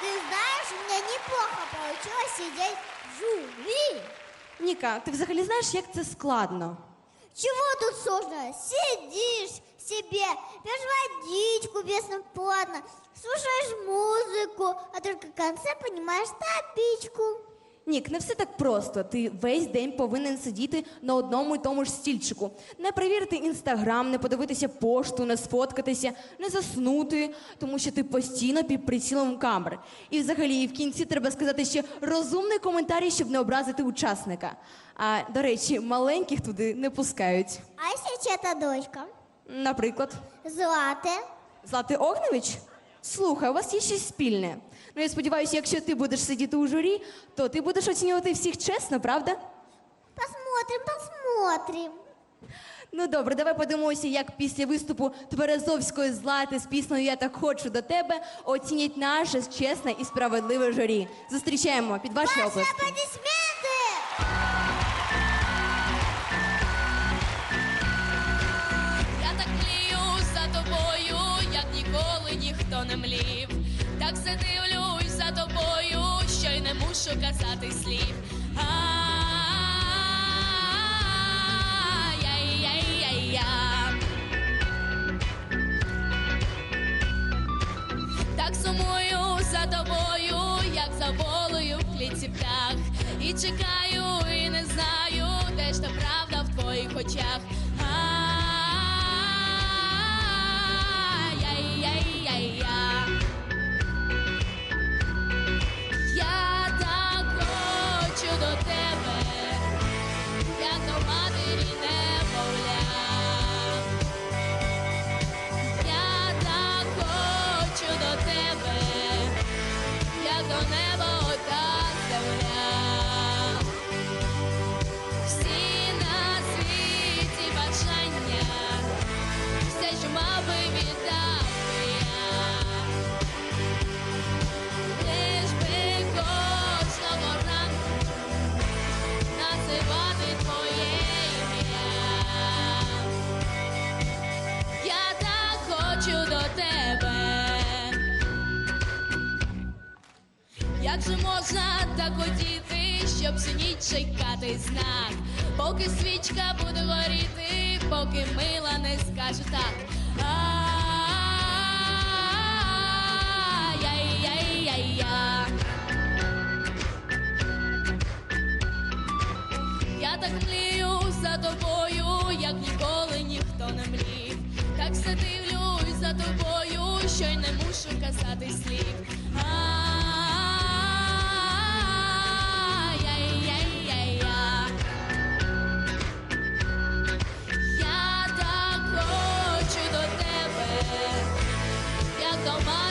ты знаешь, у меня неплохо получилось сидеть в жюри. Ніка, ти взагалі знаєш, як це складно? Чего тут сложно? Сидишь себе, пьешь водичку бесплатно, слушаешь музыку, а только в конце понимаешь табличку. Нік, не все так просто. Ти весь день повинен сидіти на одному і тому ж стільчику. Не перевірити інстаграм, не подивитися пошту, не сфоткатися, не заснути, тому що ти постійно під прицілом камери. І взагалі в кінці треба сказати ще розумний коментарій, щоб не образити учасника. А до речі, маленьких туди не пускають. А если чья-то дочка? Наприклад, Злате. Злати Огневич? Слухай, у вас є щось спільне. Ну, я сподіваюся, якщо ти будеш сидіти у журі, то ти будеш оцінювати всіх чесно, правда? Посмотрим, посмотрим. Ну добре, давай подивимося, як після виступу Тверезовської злати з піснею Я так хочу до тебе оцінять наше чесне і справедливе журі. Зустрічаємо під ваші Ваши оплески. аплодисменты! Не млів. Так все дивлюсь за тобою, що й не мушу казати слів. Так сумую за тобою, як за волею в клітці птах. І чекаю, і не знаю, Як же можна так хотіти, щоб всю чекати знак, поки свічка буде горіти, поки мила не скаже так. Ай-яй-яй-яй-я. Я так млію за тобою, як ніколи ніхто не млів. Так все дивлюсь за тобою, що й не мушу казати слів. Я так